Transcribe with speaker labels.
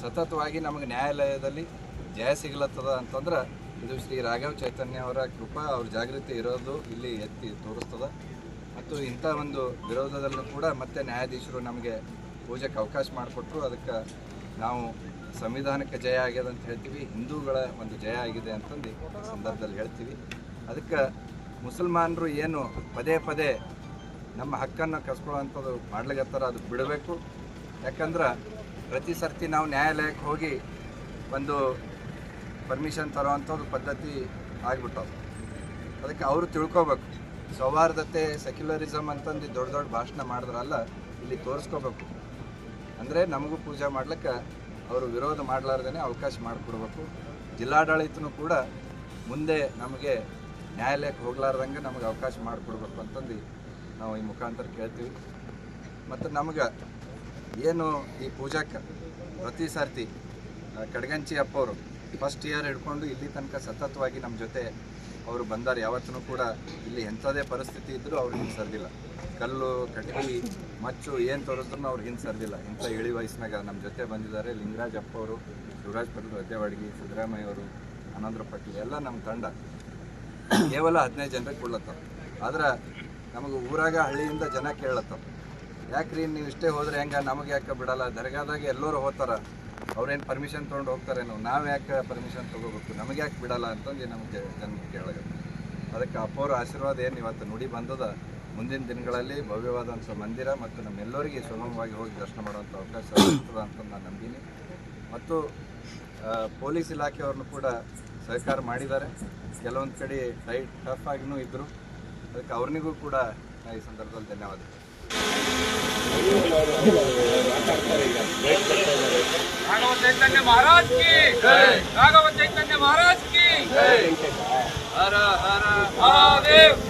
Speaker 1: ಸತತವಾಗಿ ನಮಗೆ ನ್ಯಾಯಾಲಯದಲ್ಲಿ ಜಯ ಸಿಗ್ಲತ್ತದ ಅಂತಂದ್ರೆ ಇದು ಶ್ರೀ ರಾಘವ್ ಚೈತನ್ಯ ಅವರ ಕೃಪಾ, ಅವ್ರ ಜಾಗೃತಿ ಇರೋದು ಇಲ್ಲಿ ಎತ್ತಿ ತೋರಿಸ್ತದ. ಮತ್ತು ಇಂಥ ಒಂದು ವಿರೋಧದಲ್ಲೂ ಕೂಡ ಮತ್ತೆ ನ್ಯಾಯಾಧೀಶರು ನಮಗೆ ಪೂಜೆಗೆ ಅವಕಾಶ ಮಾಡಿಕೊಟ್ರು. ಅದಕ್ಕೆ ನಾವು ಸಂವಿಧಾನಕ್ಕೆ ಜಯ ಆಗ್ಯದ ಅಂತ ಹೇಳ್ತೀವಿ. ಹಿಂದೂಗಳ ಒಂದು ಜಯ ಆಗಿದೆ ಅಂತಂದು ಸಂದರ್ಭದಲ್ಲಿ ಹೇಳ್ತೀವಿ. ಅದಕ್ಕೆ ಮುಸಲ್ಮಾನರು ಏನು ಪದೇ ಪದೇ ನಮ್ಮ ಹಕ್ಕನ್ನು ಕಸ್ಕೊಳ್ಳೋವಂಥದ್ದು ಮಾಡ್ಲಿಕ್ಕೆ ಅದು ಬಿಡಬೇಕು. ಯಾಕಂದ್ರೆ ಪ್ರತಿ ಸರ್ತಿ ನಾವು ನ್ಯಾಯಾಲಯಕ್ಕೆ ಹೋಗಿ ಒಂದು ಪರ್ಮಿಷನ್ ತರೋವಂಥದ್ದು ಪದ್ಧತಿ ಆಗಿಬಿಟ್ಟವು ಅದಕ್ಕೆ ಅವರು ತಿಳ್ಕೊಬೇಕು. ಸೌಹಾರ್ದತೆ ಸೆಕ್ಯುಲರಿಸಮ್ ಅಂತಂದು ದೊಡ್ಡ ದೊಡ್ಡ ಭಾಷಣ ಮಾಡಿದ್ರಲ್ಲ, ಇಲ್ಲಿ ತೋರಿಸ್ಕೋಬೇಕು. ಅಂದರೆ ನಮಗೂ ಪೂಜೆ ಮಾಡ್ಲಿಕ್ಕೆ ಅವರು ವಿರೋಧ ಮಾಡಲಾರ್ದೇ ಅವಕಾಶ ಮಾಡಿಕೊಡ್ಬೇಕು. ಜಿಲ್ಲಾಡಳಿತನೂ ಕೂಡ ಮುಂದೆ ನಮಗೆ ನ್ಯಾಯಾಲಯಕ್ಕೆ ಹೋಗ್ಲಾರ್ದಂಗೆ ನಮಗೆ ಅವಕಾಶ ಮಾಡಿಕೊಡ್ಬೇಕು ಅಂತಂದು ನಾವು ಈ ಮುಖಾಂತರ ಕೇಳ್ತೀವಿ. ಮತ್ತು ನಮಗೆ ಏನು ಈ ಪೂಜಾಕ್ಕೆ ಪ್ರತಿ ಸರ್ತಿ ಕಡ್ಗಂಚಿ ಅಪ್ಪವರು ಫಸ್ಟ್ ಇಯರ್ ಹಿಡ್ಕೊಂಡು ಇಲ್ಲಿ ತನಕ ಸತತವಾಗಿ ನಮ್ಮ ಜೊತೆ ಅವರು ಬಂದಾರೆ. ಯಾವತ್ತೂ ಕೂಡ ಇಲ್ಲಿ ಎಂಥದೇ ಪರಿಸ್ಥಿತಿ ಇದ್ದರೂ ಅವ್ರು ಹಿಂಗೆ ಸರ್ದಿಲ್ಲ. ಕಲ್ಲು, ಕಟ್ಟಿ, ಮಚ್ಚು ಏನು ತೋರಿಸಿದ್ರು ಅವ್ರು ಹಿಂದೆ ಸರ್ದಿಲ್ಲ. ಇಂಥ ಇಳಿ ವಯಸ್ಸಿನಾಗ ನಮ್ಮ ಜೊತೆ ಬಂದಿದ್ದಾರೆ ಲಿಂಗರಾಜ್ ಅಪ್ಪ ಅವರು ಶಿವರಾಜ್ ಪಟೇಲ್ ರದ್ದೆವಾಡ್ಗಿ ಸಿದ್ದರಾಮಯ್ಯ ಅವರು, ಆನಂದ್ರ ಪಾಟೀಲ್ ಎಲ್ಲ ನಮ್ಮ ತಂಡ ಕೇವಲ ಹದಿನೈದು ಜನರಿಗೆ ಕೊಡ್ಲತ್ತವ. ಆದ್ರೆ ನಮಗೆ ಊರಾಗ ಹಳ್ಳಿಯಿಂದ ಜನ ಕೇಳತ್ತಾರ ಯಾಕ್ರಿ ನೀವು ಇಷ್ಟೇ ಹೋದ್ರೆ ಹೆಂಗ? ನಮಗೆ ಯಾಕೆ ಬಿಡಲ್ಲ? ದರ್ಗಾದಾಗ ಎಲ್ಲರೂ ಹೋಗ್ತಾರ. ಅವ್ರೇನು ಪರ್ಮಿಷನ್ ತೊಗೊಂಡು ಹೋಗ್ತಾರೇನು? ನಾವು ಯಾಕೆ ಪರ್ಮಿಷನ್ ತೊಗೋಬೇಕು? ನಮಗೆ ಯಾಕೆ ಬಿಡಲ್ಲ ಅಂತಂದು ನಮಗೆ ಜನ ಕೇಳಗತ್ತೆ ಅದಕ್ಕೆ ಅಪ್ಪೋರ ಆಶೀರ್ವಾದ ಏನು ಇವತ್ತು ನುಡಿ ಬಂದದ? ಮುಂದಿನ ದಿನಗಳಲ್ಲಿ ಭವ್ಯವಾದಂಥ ಮಂದಿರ ಮತ್ತು ನಮ್ಮೆಲ್ಲರಿಗೆ ಸುಗಮವಾಗಿ ಹೋಗಿ ದರ್ಶನ ಮಾಡುವಂಥ ಅವಕಾಶ ಸಿಗ್ತದೆ ಅಂತ ನಾನು ನಂಬಿನಿ. ಮತ್ತು ಪೊಲೀಸ್ ಇಲಾಖೆಯವ್ರನ್ನು ಕೂಡ ಸಹಕಾರ ಮಾಡಿದ್ದಾರೆ. ಕೆಲವೊಂದು ಕಡೆ ಟೈಟ್ ಟಫ್ ಆಗಿನೂ ಇದ್ದರು ಅದಕ್ಕೆ ಅವ್ರನಿಗೂ ಕೂಡ ಈ ಸಂದರ್ಭದಲ್ಲಿ ಧನ್ಯವಾದ
Speaker 2: राघव चैतन्य महाराज की राघव चैतन्य महाराज की हर हर महादेव।